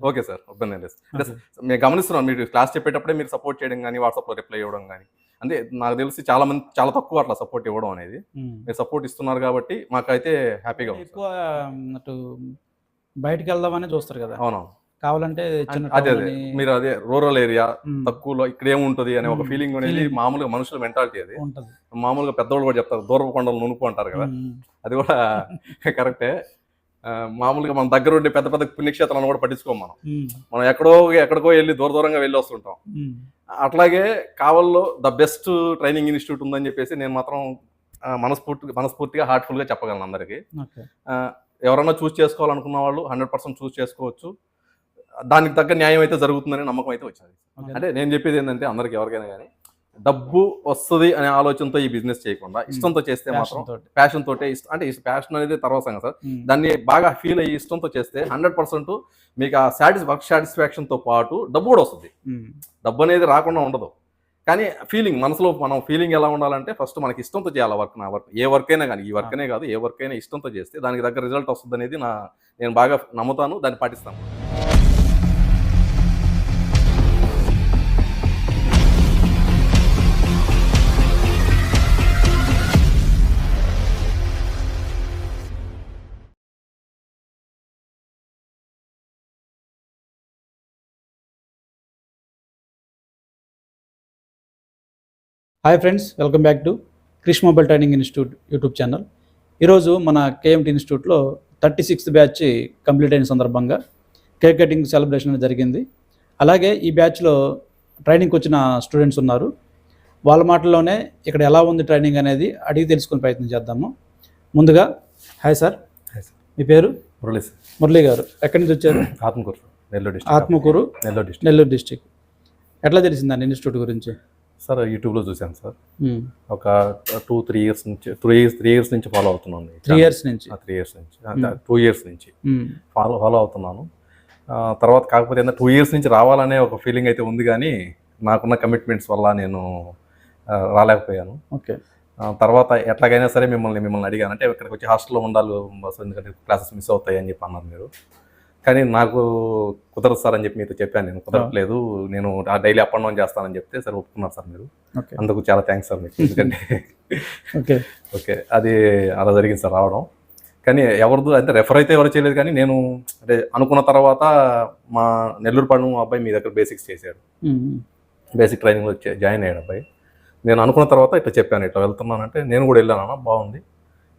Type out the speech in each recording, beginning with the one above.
Okay sir ఇబ్బంది లేదు మేము గమనిస్తున్నాం మీరు క్లాస్ చెప్పేటప్పుడే మీరు సపోర్ట్ చేయడం కానీ వాట్సాప్లో రిప్లై ఇవ్వడం కానీ అంటే నాకు తెలిసి చాలా మంది చాలా తక్కువ అట్లా సపోర్ట్ ఇవ్వడం అనేది. మీరు సపోర్ట్ ఇస్తున్నారు కాబట్టి మాకైతే హ్యాపీగా ఎక్కువ అటు బయటికి వెళ్దామని చూస్తారు కదా. అవును కావాలంటే అదే అదే. మీరు అదే రూరల్ ఏరియా తక్కువలో ఇక్కడ ఏముంటది అనే ఒక. ఫీలింగ్ అనేది. మామూలుగా మనుషుల మెంటాలిటీ అది. మామూలుగా పెద్దవాళ్ళు కూడా చెప్తారు దూరపు కొండలు నునుపు అంటారు కదా. అది కూడా కరెక్టే మామూలుగా మన దగ్గర ఉండే పెద్ద పెద్ద పుణ్యక్షేత్రాలను కూడా పట్టించుకోం మనం. మనం ఎక్కడో ఎక్కడికో వెళ్ళి దూర దూరంగా వెళ్ళి వస్తుంటాం. అట్లాగే కావల్లో ద బెస్ట్ ట్రైనింగ్ ఇన్స్టిట్యూట్ ఉందని చెప్పేసి నేను మాత్రం మనస్ఫూర్తి మనస్ఫూర్తిగా హార్ట్ఫుల్గా చెప్పగలను అందరికీ. ఎవరన్నా చూస్ చేసుకోవాలనుకున్న వాళ్ళు హండ్రెడ్ పర్సెంట్ చూస్ చేసుకోవచ్చు. దానికి తగ్గ న్యాయం అయితే జరుగుతుందని నమ్మకం అయితే వచ్చింది. అంటే నేను చెప్పేది ఏంటంటే అందరికి ఎవరికైనా కానీ డబ్బు వస్తుంది అనే ఆలోచనతో ఈ బిజినెస్ చేయకుండా ఇష్టంతో చేస్తే మాత్రం. ప్యాషన్ తోటే ఇష్టం అంటే ప్యాషన్ అనేది తర్వాత సంగతి సార్. దాన్ని బాగా ఫీల్ అయ్యి ఇష్టంతో చేస్తే హండ్రెడ్ పర్సెంట్ మీకు ఆ సాటిస్ వర్క్ సాటిస్ఫాక్షన్తో పాటు డబ్బు కూడా వస్తుంది. డబ్బు అనేది రాకుండా ఉండదు. కానీ ఫీలింగ్ మనసులో మనం ఫీలింగ్ ఎలా ఉండాలంటే ఫస్ట్ మనకి ఇష్టంతో చేయాలి వర్క్ నా వర్క్ ఏ వర్క్ అయినా కానీ ఈ వర్క్ అనే కాదు ఏ వర్క్ అయినా ఇష్టంతో చేస్తే దానికి దగ్గర రిజల్ట్ వస్తుంది అనేది నా నేను బాగా నమ్ముతాను దాన్ని పాటిస్తాను. Hi friends welcome back to Krish mobile training institute YouTube channel ఈరోజు మన కేఎంటి ఇన్స్టిట్యూట్లో థర్టీ సిక్స్త్ బ్యాచ్ కంప్లీట్ అయిన సందర్భంగా కేక్ కటింగ్ సెలబ్రేషన్ జరిగింది. అలాగే ఈ బ్యాచ్లో ట్రైనింగ్కి వచ్చిన స్టూడెంట్స్ ఉన్నారు. వాళ్ళ మాటల్లోనే ఇక్కడ ఎలా ఉంది ట్రైనింగ్ అనేది అడిగి తెలుసుకునే ప్రయత్నం చేద్దాము. ముందుగా హాయ్ సార్ Hi, sir. మీ పేరు? మురళి సార్ మురళి గారు. ఎక్కడి నుంచి వచ్చారు? ఆత్మకూరు నెల్లూరు ఆత్మకూరు నెల్లూరు డిస్ట్రిక్ట్ నెల్లూరు డిస్టిక్ ఎట్లా తెలిసిందండి ఇన్స్టిట్యూట్ గురించి? సార్ యూట్యూబ్లో చూశాను సార్. ఒక టూ త్రీ ఇయర్స్ నుంచి త్రీ ఇయర్స్ త్రీ ఇయర్స్ నుంచి ఫాలో అవుతున్నాను త్రీ ఇయర్స్ నుంచి? త్రీ ఇయర్స్ నుంచి. టూ ఇయర్స్ నుంచి. ఫాలో ఫాలో అవుతున్నాను. తర్వాత కాకపోతే ఏంటంటే టూ ఇయర్స్ నుంచి రావాలనే ఒక ఫీలింగ్ అయితే ఉంది కానీ నాకున్న కమిట్మెంట్స్ వల్ల నేను రాలేకపోయాను. ఓకే. తర్వాత ఎట్లాగైనా సరే మిమ్మల్ని మిమ్మల్ని అడిగాను. అంటే ఇక్కడికి వచ్చి హాస్టల్లో ఉండాలి ఎందుకంటే క్లాసెస్ మిస్ అవుతాయి అని చెప్పి అన్నారు మీరు. కానీ నాకు కుదరదు సార్ అని చెప్పి మీతో చెప్పాను నేను. కుదరట్లేదు. నేను డైలీ అప్ అండ్ డౌన్ చేస్తానని చెప్తే సరే ఒప్పుకున్నారు సార్ మీరు. అందుకు చాలా థ్యాంక్స్ సార్ మీకు. ఎందుకంటే ఓకే. ఓకే. అది అలా జరిగింది సార్ రావడం. కానీ ఎవరిది అంటే రెఫర్ అయితే ఎవరు చేయలేదు కానీ నేను అంటే అనుకున్న తర్వాత మా నెల్లూరు పండు అబ్బాయి మీ దగ్గర బేసిక్స్ చేశాడు. బేసిక్ ట్రైనింగ్లో వచ్చే జాయిన్ అయ్యాడు అబ్బాయి. నేను అనుకున్న తర్వాత ఇట్లా చెప్పాను. ఇట్లా వెళ్తున్నానంటే నేను కూడా వెళ్ళాను అన్న బాగుంది.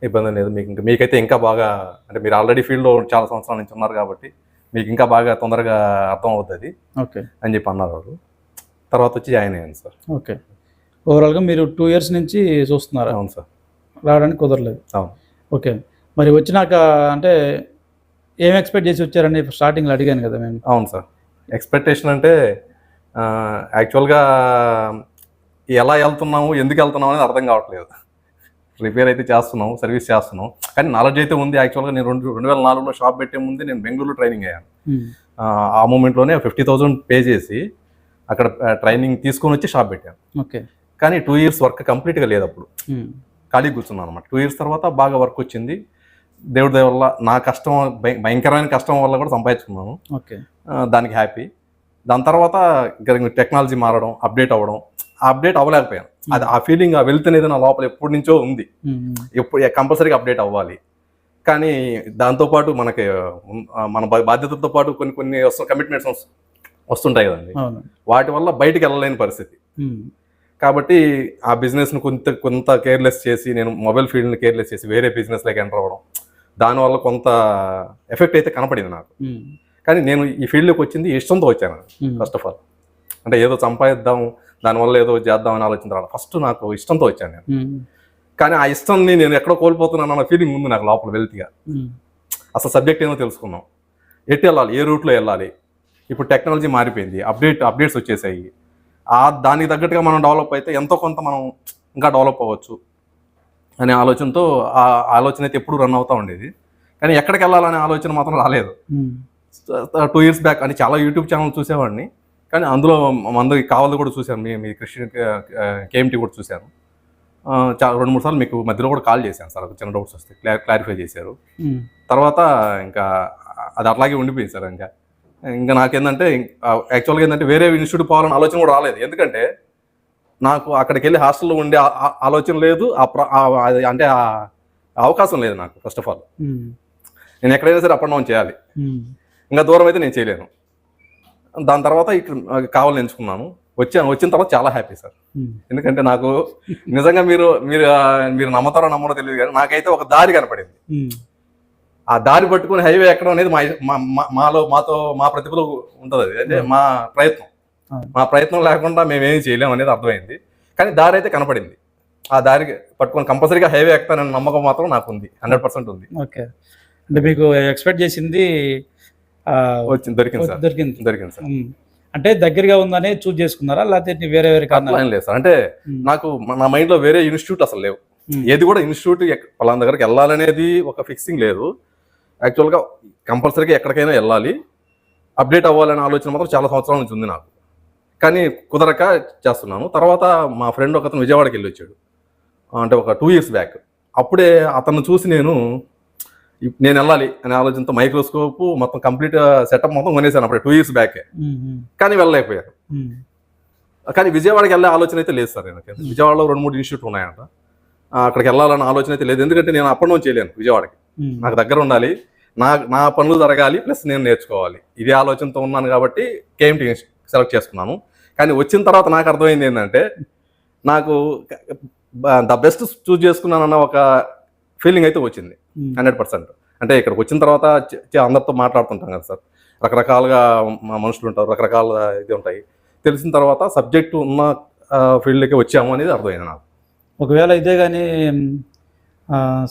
ఇబ్బంది లేదు మీకు ఇంకా మీకైతే ఇంకా బాగా అంటే మీరు ఆల్రెడీ ఫీల్డ్లో చాలా సంవత్సరాల నుంచి ఉన్నారు కాబట్టి మీకు ఇంకా బాగా తొందరగా అర్థం అవుతుంది ఓకే. అని చెప్పి అన్నారు వాళ్ళు. తర్వాత వచ్చి జాయిన్ అయ్యాను సార్. ఓకే. ఓవరాల్గా మీరు టూ ఇయర్స్ నుంచి చూస్తున్నారా? అవును సార్. రావడానికి కుదరలేదు. అవును. ఓకే. మరి వచ్చినాక అంటే ఏం ఎక్స్పెక్ట్ చేసి వచ్చారని స్టార్టింగ్లో అడిగాను కదా మేము. అవును సార్. ఎక్స్పెక్టేషన్ అంటే యాక్చువల్గా ఎలా వెళ్తున్నాము ఎందుకు వెళ్తున్నాము అనేది అర్థం కావట్లేదు. రిపేర్ అయితే చేస్తున్నాం సర్వీస్ చేస్తున్నాం. కానీ నాలెడ్జ్ అయితే ఉంది. యాక్చువల్గా నేను రెండు రెండు వేల నాలుగులో షాప్ పెట్టే ముందు నేను బెంగళూరులో ట్రైనింగ్ అయ్యాను. ఆ, మూమెంట్లోనే ఫిఫ్టీ థౌజండ్ పే చేసి అక్కడ ట్రైనింగ్ తీసుకొని వచ్చి షాప్ పెట్టాను. ఓకే. కానీ టూ ఇయర్స్ వర్క్ కంప్లీట్గా లేదు అప్పుడు. ఖాళీ కూర్చున్నాను అనమాట టూ ఇయర్స్ తర్వాత బాగా వర్క్ వచ్చింది. దేవుడి దయ వల్ల నా కష్టం భయ- భయంకరమైన కష్టం వల్ల కూడా సంపాదించుకున్నాను. ఓకే. దానికి హ్యాపీ. దాని తర్వాత టెక్నాలజీ మారడం అప్డేట్ అవ్వడం. ఆ అప్డేట్ అవ్వలేకపోయాను. అది ఆ ఫీలింగ్ ఆ వెల్త్ అనేది నా లోపల ఎప్పటి నుంచో ఉంది. ఎప్పుడు కంపల్సరీగా అప్డేట్ అవ్వాలి కానీ దాంతోపాటు మనకి మన బా- బాధ్యతలతో పాటు కొన్ని కొన్ని కమిట్మెంట్స్ వస్తుంటాయి కదండి వాటి వల్ల బయటికి వెళ్ళలేని పరిస్థితి. కాబట్టి ఆ బిజినెస్ను కొంత కొంత కేర్లెస్ చేసి నేను మొబైల్ ఫీల్డ్ని కేర్లెస్ చేసి వేరే బిజినెస్లోకి ఎంటర్ అవ్వడం దానివల్ల కొంత ఎఫెక్ట్ అయితే కనపడింది నాకు. కానీ నేను ఈ ఫీల్డ్లోకి వచ్చింది ఇష్టంతో వచ్చాను. ఫస్ట్ ఆఫ్ ఆల్ అంటే ఏదో సంపాదిద్దాం దానివల్ల ఏదో చేద్దాం అని ఆలోచన రావడం ఫస్ట్ నాకు ఇష్టంతో వచ్చాను నేను. కానీ ఆ ఇష్టాన్ని నేను ఎక్కడో కోల్పోతున్నాను అన్న ఫీలింగ్ ఉంది నాకు లోపల వెల్త్గా. మ్మ్. అసలు సబ్జెక్ట్ ఏమో తెలుసుకున్నాం. ఎటు వెళ్ళాలి? ఏ రూట్లో వెళ్ళాలి? ఇప్పుడు టెక్నాలజీ మారిపోయింది. అప్డేట్ అప్డేట్స్ వచ్చేసాయి. ఆ దానికి తగ్గట్టుగా మనం డెవలప్ అయితే ఎంతో కొంత మనం ఇంకా డెవలప్ అవ్వచ్చు అనే ఆలోచనతో ఆ ఆలోచన అయితే ఎప్పుడు రన్ అవుతూ ఉండేది. కానీ ఎక్కడికి వెళ్ళాలనే ఆలోచన మాత్రం రాలేదు. టూ ఇయర్స్ బ్యాక్ అని చాలా యూట్యూబ్ ఛానల్ చూసేవాడిని. కానీ అందులో మందరికి కావాలి కూడా చూశాను మీ మీ క్రిస్టియన్ కేఎంటీ కూడా చూశాను చాలా రెండు మూడు సార్లు మీకు మధ్యలో కూడా కాల్ చేశాను సార్. చిన్న డౌట్స్ వస్తే క్లా క్లారిఫై చేశారు. తర్వాత ఇంకా అది అట్లాగే ఉండిపోయింది సార్ ఇంకా. ఇంకా నాకేంటంటే యాక్చువల్గా ఏంటంటే వేరే ఇన్స్టిట్యూట్ పోవాలని ఆలోచన కూడా రాలేదు. ఎందుకంటే నాకు అక్కడికి వెళ్ళి హాస్టల్లో ఉండే ఆలోచన లేదు. అంటే అవకాశం లేదు నాకు ఫస్ట్ ఆఫ్ ఆల్ నేను ఎక్కడైనా సరే అప్ అండ్ డౌన్ చేయాలి. ఇంకా దూరం అయితే నేను చేయలేను. దాని తర్వాత ఇక్కడ కావాలని ఎంచుకున్నాను. వచ్చాను. వచ్చిన తర్వాత చాలా హ్యాపీ సార్. ఉమ్, ఎందుకంటే నాకు నిజంగా మీరు మీరు మీరు నమ్మతారో నమ్మరో తెలియదు కానీ నాకైతే ఒక దారి కనపడింది. ఉమ్, ఆ దారి పట్టుకుని హైవే ఎక్కడం అనేది మా మాలో మాతో మా ప్రతిభలో ఉంటుంది అది. అంటే మా ప్రయత్నం. మా ప్రయత్నం లేకుండా మేము ఏమి చేయలేము అనేది అర్థమైంది. కానీ దారి అయితే కనపడింది. ఆ దారి పట్టుకొని కంపల్సరీగా హైవే ఎక్కుతానని నమ్మకం మాత్రం నాకు ఉంది హండ్రెడ్ పర్సెంట్ ఉంది. ఓకే. అంటే మీకు ఎక్స్పెక్ట్ చేసింది వచ్చింది దొరికింది సార్. దొరికింది. దొరికింది సార్. ఉమ్. అంటే దగ్గరగా ఉందని చూస్ చేసుకున్నారా? లేకపోతే వేరే వేరే కారణాలు? లేదు సార్. అంటే నాకు నా మైండ్లో వేరే ఇన్స్టిట్యూట్ అసలు లేవు. ఏది కూడా ఇన్స్టిట్యూట్ పలానా దగ్గరికి వెళ్ళాలనేది ఒక ఫిక్సింగ్ లేదు. యాక్చువల్గా కంపల్సరీగా ఎక్కడికైనా వెళ్ళాలి. అప్డేట్ అవ్వాలనే ఆలోచన మాత్రం చాలా సంవత్సరాల నుంచి ఉంది నాకు. కానీ కుదరక చేస్తున్నాను. తర్వాత మా ఫ్రెండ్ ఒక అతను విజయవాడకి వెళ్ళి వచ్చాడు అంటే ఒక టూ ఇయర్స్ బ్యాక్. అప్పుడే అతను చూసి నేను నేను వెళ్ళాలి అనే ఆలోచనతో మైక్రోస్కోప్ మొత్తం కంప్లీట్ సెటప్ మొత్తం కొనేసాను అప్పుడే టూ ఇయర్స్ బ్యాకే. కానీ వెళ్ళలేకపోయాను. కానీ విజయవాడకి వెళ్ళే ఆలోచన అయితే లేదు సార్ నాకు. విజయవాడలో రెండు మూడు ఇన్స్టిట్యూట్ ఉన్నాయంట. అక్కడికి వెళ్ళాలన్న ఆలోచన అయితే లేదు. ఎందుకంటే నేను అప్పటి నుంచి చేయలేను విజయవాడకి. నాకు దగ్గర ఉండాలి. నా నా పనులు జరగాలి ప్లస్ నేను నేర్చుకోవాలి. ఇదే ఆలోచనతో ఉన్నాను కాబట్టి కేఎంటీ సెలెక్ట్ చేసుకున్నాను. కానీ వచ్చిన తర్వాత నాకు అర్థమైంది ఏంటంటే నాకు ద బెస్ట్ చూస్ చేసుకున్నానన్న ఒక ఫీలింగ్ అయితే వచ్చింది. Hundred percent. అంటే ఇక్కడికి వచ్చిన తర్వాత అందరితో మాట్లాడుతుంటాం కదా సార్. రకరకాలుగా మా మనుషులు ఉంటారు రకరకాల ఇది ఉంటాయి. తెలిసిన తర్వాత సబ్జెక్టు ఉన్న ఫీల్డ్కి వచ్చాము అనేది అర్థమైంది నాకు. ఒకవేళ ఇదే కానీ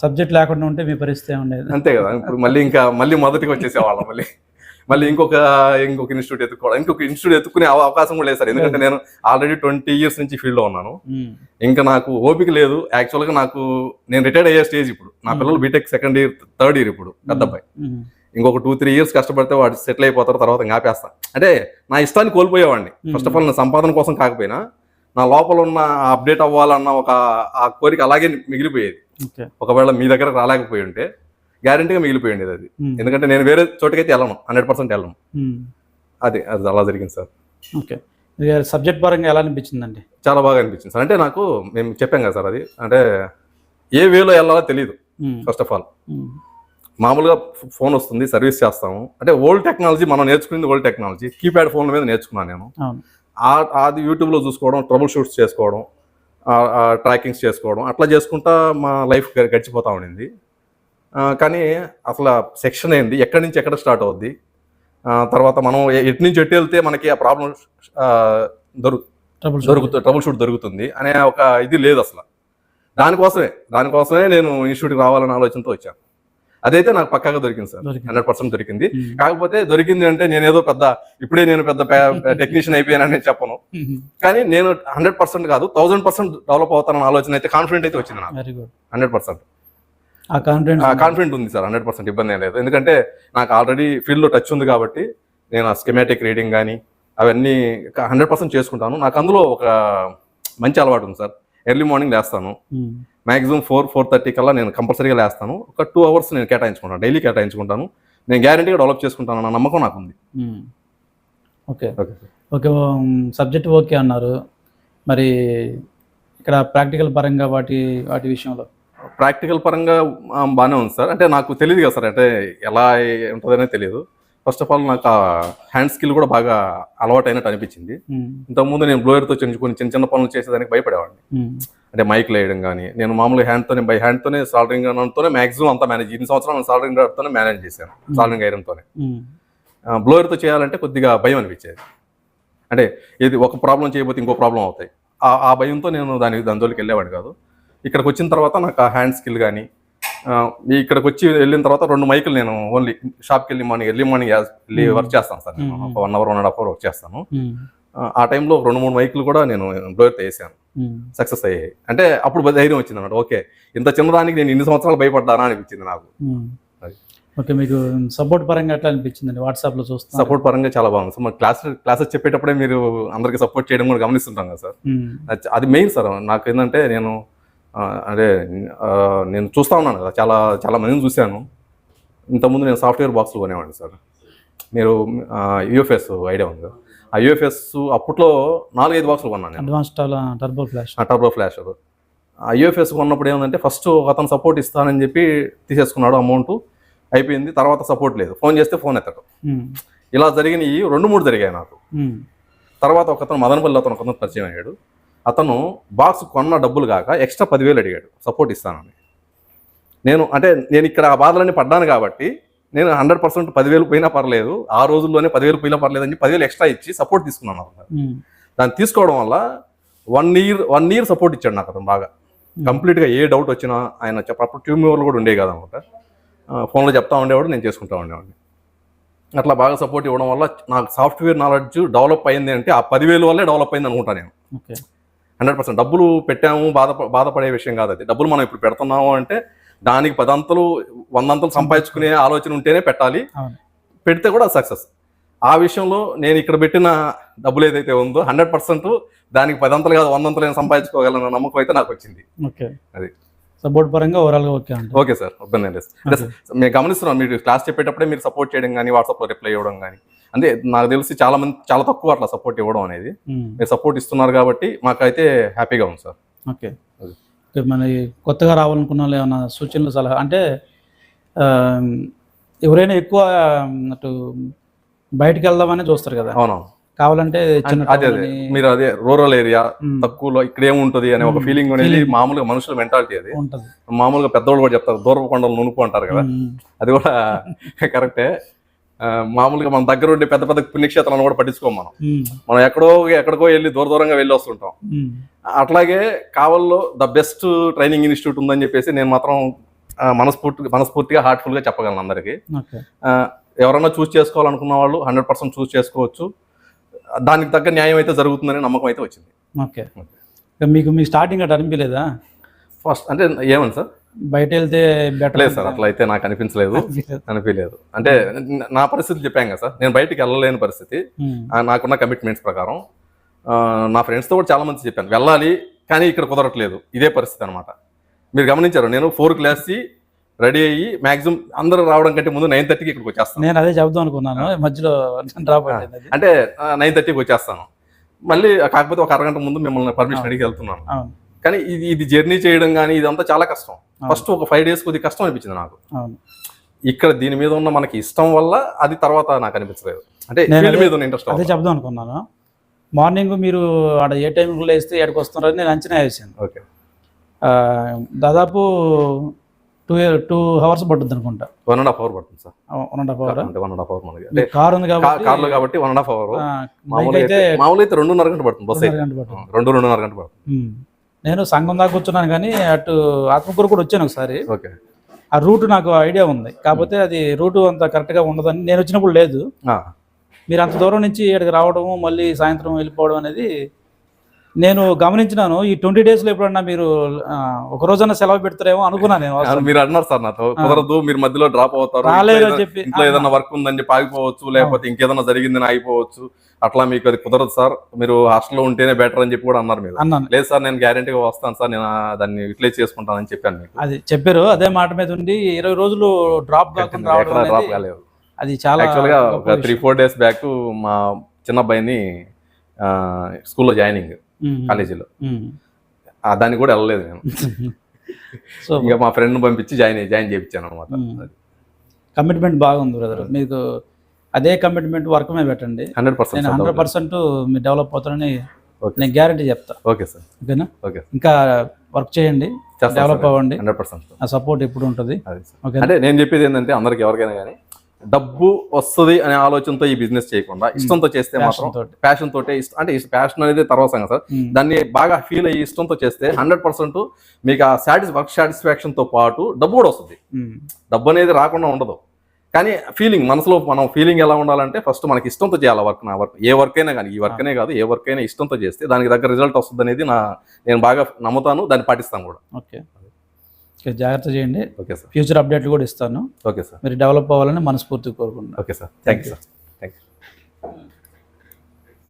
సబ్జెక్ట్ లేకుండా ఉంటే మీ పరిస్థితి ఏముండేది అంతే కదా. ఇప్పుడు మళ్ళీ ఇంకా మళ్ళీ మొదటికి వచ్చేసేవాళ్ళం మళ్ళీ. మళ్ళీ ఇంకొక ఇంకొక ఇన్స్టిట్యూట్ ఎత్తుకోవడం ఇంకొక ఇన్స్టిట్యూట్ ఎత్తుకునే అవ- అవకాశం కూడా లేదు సార్. ఎందుకంటే నేను ఆల్రెడీ ట్వంటీ ఇయర్స్ నుంచి ఫీల్డ్లో ఉన్నాను. ఇంకా నాకు ఓపిక లేదు. యాక్చువల్గా నాకు నేను రిటైర్డ్ అయ్యే స్టేజ్ ఇప్పుడు. నా పిల్లలు BTech second year third year ఇప్పుడు పెద్ద అబ్బాయి. ఇంకొక టూ త్రీ ఇయర్స్ కష్టపడితే వాడు సెటిల్ అయిపోతారు తర్వాత ఇంకా ఆపేస్తాను అంటే నా ఇష్టాన్ని కోల్పోయేవాడిని. ఫస్ట్ ఆఫ్ ఆల్ నా సంపాదన కోసం కాకపోయినా నా లోపల ఉన్న అప్డేట్ అవ్వాలన్న ఒక ఆ కోరిక అలాగే మిగిలిపోయేది. ఒకవేళ మీ దగ్గర రాలేకపోయి ఉంటే గ్యారంటీగా మిగిలిపోయి ఉండేది అది. ఉమ్, ఎందుకంటే నేను వేరే చోటుకైతే వెళ్ళను. హండ్రెడ్ పర్సెంట్ వెళ్ళను. ఉమ్, అది అది అలా జరిగింది సార్. ఓకే సబ్జెక్ట్ పరంగా ఎలా అనిపించిందండి? చాలా బాగా అనిపించింది సార్. అంటే నాకు మేము చెప్పాం కదా సార్ అది. అంటే ఏ వేలో వెళ్ళాలో తెలియదు ఫస్ట్ ఆఫ్ ఆల్ మామూలుగా ఫోన్ వస్తుంది సర్వీస్ చేస్తాము. అంటే ఓల్డ్ టెక్నాలజీ మనం నేర్చుకునేది ఓల్డ్ టెక్నాలజీ. కీప్యాడ్ ఫోన్ల మీద నేర్చుకున్నాను నేను. అది యూట్యూబ్లో చూసుకోవడం ట్రబుల్ షూట్స్ చేసుకోవడం ట్రాకింగ్స్ చేసుకోవడం అట్లా చేసుకుంటా మా లైఫ్ గడిచిపోతా ఉండింది. కానీ అసలు సెక్షన్ ఏంది? ఎక్కడి నుంచి ఎక్కడ స్టార్ట్ అవుద్ది? తర్వాత మనం ఎటు నుంచి ఎటు వెళ్తే మనకి ఆ ప్రాబ్లం దొరు దొరుకుతుంది ట్రబుల్ షూట్ దొరుకుతుంది అనే ఒక ఇది లేదు అసలు. దానికోసమే దానికోసమే నేను ఇన్స్టిట్యూట్కి రావాలనే ఆలోచనతో వచ్చాను. అదైతే నాకు పక్కాగా దొరికింది సార్. హండ్రెడ్ పర్సెంట్ దొరికింది. కాకపోతే దొరికింది అంటే నేను ఏదో పెద్ద ఇప్పుడే నేను పెద్ద టెక్నీషియన్ అయిపోయానని నేను చెప్పను. కానీ నేను హండ్రెడ్ పర్సెంట్ కాదు థౌసండ్ పర్సెంట్ డెవలప్ అవుతానన్న ఆలోచన అయితే కాన్ఫిడెంట్ అయితే వచ్చింది నాకు. Hundred percent. కాన్ఫిడెంట్ ఉంది. సార్ హండ్రెడ్ పర్సెంట్ ఇబ్బంది లేదు. ఎందుకంటే నాకు ఆల్రెడీ ఫీల్డ్లో టచ్ ఉంది కాబట్టి నేను ఆ స్కెమాటిక్ రీడింగ్ కానీ అవన్నీ హండ్రెడ్ పర్సెంట్ చేసుకుంటాను. నాకు అందులో ఒక మంచి అలవాటు ఉంది సార్. ఎర్లీ మార్నింగ్ లేస్తాను. మాక్సిమం ఫోర్ ఫోర్ థర్టీ కల్లా నేను కంపల్సరీగా లేస్తాను. ఒక టూ అవర్స్ నేను కేటాయించుకుంటాను డైలీ కేటాయించుకుంటాను. నేను గ్యారంటీగా డెవలప్ చేసుకుంటాను అన్న నమ్మకం నాకు ఉంది. ఓకే. ఓకే సబ్జెక్ట్ ఓకే అన్నారు. మరి ఇక్కడ ప్రాక్టికల్ పరంగా వాటి వాటి విషయంలో? ప్రాక్టికల్ పరంగా బాగానే ఉంది సార్. అంటే నాకు తెలియదు కదా సార్ అంటే ఎలా ఉంటుందనే తెలియదు ఫస్ట్ ఆఫ్ ఆల్ నాకు ఆ హ్యాండ్ స్కిల్ కూడా బాగా అలవాటు అయినట్టు అనిపించింది ఇంతకుముందు నేను బ్లోయర్తో చెంచుకొని చిన్న చిన్న పనులు చేసేదానికి భయపడేవాడిని. అంటే మైక్ వేయడం కానీ నేను మామూలుగా హ్యాండ్తోనే బై హ్యాండ్తోనే సాలరింగ్ తోనే మాక్సిమం అంతా మేనేజ్ ఇన్ని సంవత్సరాలు సాలరింగ్ తోనే మేనేజ్ చేశాను సాలరింగ్ ఐరన్తోనే బ్లోయర్తో చేయాలంటే కొద్దిగా భయం అనిపించేది. అంటే ఇది ఒక ప్రాబ్లం చేయబోతే ఇంకో ప్రాబ్లం అవుతాయి. ఆ భయంతో నేను దాని దాని జోలికి వెళ్ళేవాడిని కాదు. ఇక్కడికి వచ్చిన తర్వాత నాకు ఆ హ్యాండ్ స్కిల్ కానీ ఇక్కడికి వచ్చి వెళ్ళిన తర్వాత రెండు మైకులు నేను ఓన్లీ షాప్కి వెళ్ళి మార్నింగ్ ఎర్లీ మార్నింగ్ వెళ్ళి. వర్క్ చేస్తాను సార్ నేను. ఒక one hour one and half hour work చేస్తాను. ఆ, టైంలో రెండు మూడు మైకులు కూడా నేను బ్లోయర్తో వేసాను సక్సెస్ అయ్యాయి. అంటే అప్పుడు ధైర్యం వచ్చింది అన్నమాట. ఓకే ఇంత చిన్నదానికి నేను ఇన్ని సంవత్సరాలు భయపడ్డానా అనిపించింది నాకు. ఓకే మీకు సపోర్ట్ పరంగా ఎట్లా అనిపించిందండి? వాట్సాప్లో చూస్తాను సపోర్ట్ పరంగా చాలా బాగుంది. సో మన క్లాస్ క్లాసెస్ చెప్పేటప్పుడే మీరు అందరికి సపోర్ట్ చేయడం కూడా గమనిస్తుంటాం కదా సార్. అది మెయిన్ సార్. నాకు ఏంటంటే నేను అదే నేను చూస్తా ఉన్నాను కదా చాలా చాలా మందిని చూశాను. ఇంతకుముందు నేను సాఫ్ట్వేర్ బాక్స్లు కొనేవాడిని సార్. మీరు యూఎఫ్ఎస్ ఐడియా ఉంది? ఆ యూఎఫ్ఎస్ అప్పట్లో నాలుగైదు బాక్సులు కొన్నాను నేను. Advance turbo flash turbo flasher ఆ యూఎఫ్ఎస్ కొన్నప్పుడు ఏమందంటే ఫస్ట్ అతను సపోర్ట్ ఇస్తానని చెప్పి తీసేసుకున్నాడు అమౌంట్ అయిపోయింది తర్వాత సపోర్ట్ లేదు. ఫోన్ చేస్తే ఫోన్ ఎత్తడు. ఇలా జరిగినవి రెండు మూడు జరిగాయి నాకు. తర్వాత ఒక అతను మదనపల్లి అతను ఒక అతను పరిచయం అయ్యాడు. అతను బాక్స్ కొన్న డబ్బులు కాక ఎక్స్ట్రా పదివేలు అడిగాడు సపోర్ట్ ఇస్తానని. నేను అంటే నేను ఇక్కడ ఆ బాధలన్నీ పడ్డాను కాబట్టి నేను హండ్రెడ్ పర్సెంట్ పదివేలు పోయినా పర్లేదు ఆ రోజుల్లోనే పదివేలు పోయినా పర్లేదు అని పదివేలు ఎక్స్ట్రా ఇచ్చి సపోర్ట్ తీసుకున్నాను అతను. దాన్ని తీసుకోవడం వల్ల one year one year support ఇచ్చాడు నాకు అతను బాగా. కంప్లీట్గా ఏ డౌట్ వచ్చినా ఆయన చెప్ప అప్పుడు ట్యూబ్ వాళ్ళు కూడా ఉండే కదా అనమాట ఫోన్లో చెప్తా ఉండేవాడు నేను చేసుకుంటా ఉండేవాడిని. అట్లా బాగా సపోర్ట్ ఇవ్వడం వల్ల నాకు సాఫ్ట్వేర్ నాలెడ్జ్ డెవలప్ అయింది అంటే ఆ పదివేలు వల్లే డెవలప్ అయింది అనుకుంటా నేను. ఓకే. Hundred percent. డబ్బులు పెట్టాము బాధ బాధపడే విషయం కాదు అది. డబ్బులు మనం ఇప్పుడు పెడుతున్నాము అంటే దానికి పదంతలు వందంతలు సంపాదించుకునే ఆలోచన ఉంటేనే పెట్టాలి. పెడితే కూడా సక్సెస్. ఆ విషయంలో నేను ఇక్కడ పెట్టిన డబ్బులు ఏదైతే ఉందో హండ్రెడ్ పర్సెంట్ దానికి పదంతలు కాదు వందంతలు నేను సంపాదించుకోగలన్న నమ్మకం అయితే నాకు వచ్చింది. ఓకే. అది. సపోర్ట్ పరంగా ఓవరాల్గా ఓకే ఓకే సార్. ఇబ్బంది లేదు మేము గమనిస్తున్నాం మీరు క్లాస్ చెప్పేటప్పుడే మీరు సపోర్ట్ చేయడం కానీ వాట్సాప్లో రిప్లై ఇవ్వడం కానీ. అంటే నాకు తెలిసి చాలా మంది చాలా తక్కువ అట్లా సపోర్ట్ ఇవ్వడం అనేది. మీరు సపోర్ట్ ఇస్తున్నారు కాబట్టి మాకైతే హ్యాపీగా ఉంది సార్. ఓకే. మన కొత్తగా రావాలనుకున్న వాళ్ళు ఏమైనా సూచనలు సలహా అంటే ఎవరైనా ఎక్కువ అటు బయటికి వెళ్దామని చూస్తారు కదా. అవునవును. కావాలంటే అదే అదే. మీరు అదే రూరల్ ఏరియా తక్కువలో ఇక్కడ ఏముంటది అనే ఒక ఫీలింగ్ అనేది. మామూలుగా మనుషుల మెంటాలిటీ అది. మామూలుగా పెద్దవాళ్ళు కూడా చెప్తారు దూరపు కొండలు నునుపు అంటారు కదా. అది కూడా కరెక్టే మామూలుగా మన దగ్గర ఉండే పెద్ద పెద్ద పుణ్యక్షేత్రాలను కూడా పట్టించుకోం మనం. మనం ఎక్కడో ఎక్కడికో వెళ్ళి దూర దూరంగా వెళ్ళి వస్తుంటాం. అట్లాగే కావల్లో ద బెస్ట్ ట్రైనింగ్ ఇన్స్టిట్యూట్ ఉందని చెప్పేసి నేను మాత్రం ఆ, మనస్ఫూర్తిగా మనస్ఫూర్తిగా హార్ట్ఫుల్గా చెప్పగలను అందరికీ. ఎవరైనా చూస్ చేసుకోవాలనుకున్న వాళ్ళు హండ్రెడ్ పర్సెంట్ చూస్ చేసుకోవచ్చు. దానికి తగ్గ న్యాయం అయితే జరుగుతుందని నమ్మకం అయితే వచ్చింది. ఓకే. మీకు మీ స్టార్టింగ్ అట్లా అనిపించలేదా? ఫస్ట్ అంటే ఏమని సార్? బయట వెళ్తే బెటర్ లేదు సార్ అట్లా అయితే నాకు అనిపించలేదు. అనిపించలేదు. అంటే నా పరిస్థితి చెప్పాను కదా సార్. నేను బయటికి వెళ్ళలేని పరిస్థితి. నాకున్న కమిట్మెంట్స్ ప్రకారం. నా ఫ్రెండ్స్తో కూడా చాలా మంది చెప్పాను. వెళ్ళాలి కానీ ఇక్కడ కుదరట్లేదు. ఇదే పరిస్థితి అనమాట మీరు గమనించారు నేను ఫోర్ క్లాస్ రెడీ అయ్యి మాక్సిమం అందరూ రావడం కంటే ముందు నైన్ థర్టీకి ఇక్కడికి వచ్చేస్తాను. నేను అదే చెప్దాం అనుకున్నాను. మధ్యలో డ్రాప్. అంటే నైన్ థర్టీకి వచ్చేస్తాను. మళ్ళీ కాకపోతే ఒక అరగంట ముందు మిమ్మల్ని పర్మిషన్ అడిగి వెళ్తున్నాను. కానీ ఇది ఇది జర్నీ చేయడం కానీ ఇదంతా చాలా కష్టం. ఫస్ట్ ఒక ఫైవ్ డేస్ కొద్దిగా కష్టం అనిపించింది నాకు. ఇక్కడ దీని మీద ఉన్న మనకి ఇష్టం వల్ల అది తర్వాత నాకు అనిపించలేదు. అంటే మీద ఉన్న ఇంట్రెస్ట్ అదే చెప్దాం అనుకున్నాను. మార్నింగ్ మీరు ఆడ ఏ టైంకి లేస్తే ఎక్కడికి వస్తున్నారని నేను అంచనా వేసాను ఓకే. దాదాపు టూ టూ అవర్స్ పడుతుంది అనుకుంటా. వన్ అండ్ హాఫ్ అవర్ పడుతుంది sir. One and half hour అంటే వన్ అండ్ హాఫ్ అవర్ మనకి. కార్ ఉంది కాబట్టి కార్లో కాబట్టి one and half hour bike అయితే మామూలుగా అయితే రెండున్నర గంట పడుతుంది బస్ అయితే. రెండున్నర గంట పడుతుంది. రెండు రెండున్నర గంట పడుతుంది. నేను సంఘం దాకా కూర్చున్నాను కానీ అటు ఆత్మకూరు కూడా వచ్చాను ఒకసారి. ఓకే. ఆ రూట్ నాకు ఐడియా ఉంది. కాకపోతే అది రూట్ అంత కరెక్ట్గా ఉండదని నేను వచ్చినప్పుడు లేదు. మీరు అంత దూరం నుంచి ఇక్కడికి రావడము మళ్ళీ సాయంత్రం వెళ్ళిపోవడం అనేది నేను గమనించినాను ఈ ట్వంటీ డేస్లో ఎప్పుడన్నా మీరు ఒక రోజన్నా సెలవు పెడతారేమో అనుకున్నాను నేను. మీరు అన్నారు సార్ నాతో కుదరదు మీరు మధ్యలో డ్రాప్ అవుతారు చెప్పి ఇంట్లో ఏదైనా వర్క్ ఉందని చెప్పి ఆగిపోవచ్చు లేకపోతే ఇంకేదైనా జరిగిందని ఆగిపోవచ్చు అట్లా మీకు అది కుదరదు సార్ మీరు హాస్టల్లో ఉంటేనే బెటర్ అని చెప్పి కూడా అన్నారు మీరు. లేదు సార్ నేను గ్యారంటీగా వస్తాను సార్ నేను దాన్ని యూటిలైజ్ చేసుకుంటానని చెప్పాను మీకు. అది చెప్పారు అదే మాట మీద ఉండి ఇరవై రోజులు డ్రాప్ కాకుండా డ్రాప్ కాలేదు. అది చాలా యాక్చువల్గా ఒక త్రీ. ఫోర్ డేస్ బ్యాక్ మా చిన్న అబ్బాయిని స్కూల్లో జాయినింగ్. కాలేజీలో. దానికి కూడా వెళ్ళలేదు నేను. సో ఇంకా మా ఫ్రెండ్ పంపించి జాయిన్ జాయిన్ చేయించాను అనమాట. కమిట్మెంట్ బాగుంది బ్రదర్ మీకు అదే కమిట్మెంట్ వర్క్ మీద పెట్టండి. హండ్రెడ్ పర్సెంట్ హండ్రెడ్ పర్సెంట్ మీరు డెవలప్ అవుతారని నేను గ్యారంటీ చెప్తా. Okay sir. ఓకేనా? ఓకే ఇంకా వర్క్ చేయండి. డెవలప్ అవ్వండి. Hundred percent. ఆ సపోర్ట్ ఎప్పుడు ఉంటుంది. అది సార్. ఓకే అంటే నేను చెప్పేది ఏంటంటే అందరికి ఎవరికైనా కానీ డబ్బు వస్తుంది అనే ఆలోచనతో ఈ బిజినెస్ చేయకుండా ఇష్టంతో చేస్తే మాత్రం ప్యాషన్ తోటే ఇష్టం అంటే ప్యాషన్ అనేది తర్వాత సంగతి సార్. ఉమ్. దాన్ని బాగా ఫీల్ అయ్యి ఇష్టంతో చేస్తే హండ్రెడ్ పర్సెంట్ మీకు ఆ సాటిస్ వర్క్ సాటిస్ఫాక్షన్తో పాటు డబ్బు కూడా వస్తుంది. ఉమ్. డబ్బు అనేది రాకుండా ఉండదు. కానీ ఫీలింగ్ మనసులో మనం ఫీలింగ్ ఎలా ఉండాలంటే ఫస్ట్ మనకి ఇష్టంతో చేయాలి వర్క్ నా వర్క్ ఏ వర్క్ అయినా కానీ ఈ వర్క్ అనే కాదు ఏ వర్క్ అయినా ఇష్టంతో చేస్తే దానికి దగ్గర రిజల్ట్ వస్తుంది అనేది నా నేను బాగా నమ్ముతాను దాన్ని పాటిస్తాను కూడా. ఓకే. జాగ్రత్త చేయండి. Okay sir. ఫ్యూచర్ అప్డేట్లు కూడా ఇస్తాను. Okay sir. మీరు డెవలప్ అవ్వాలని మనస్ఫూర్తిగా కోరుకుంటున్నాను. Okay sir. Thank you sir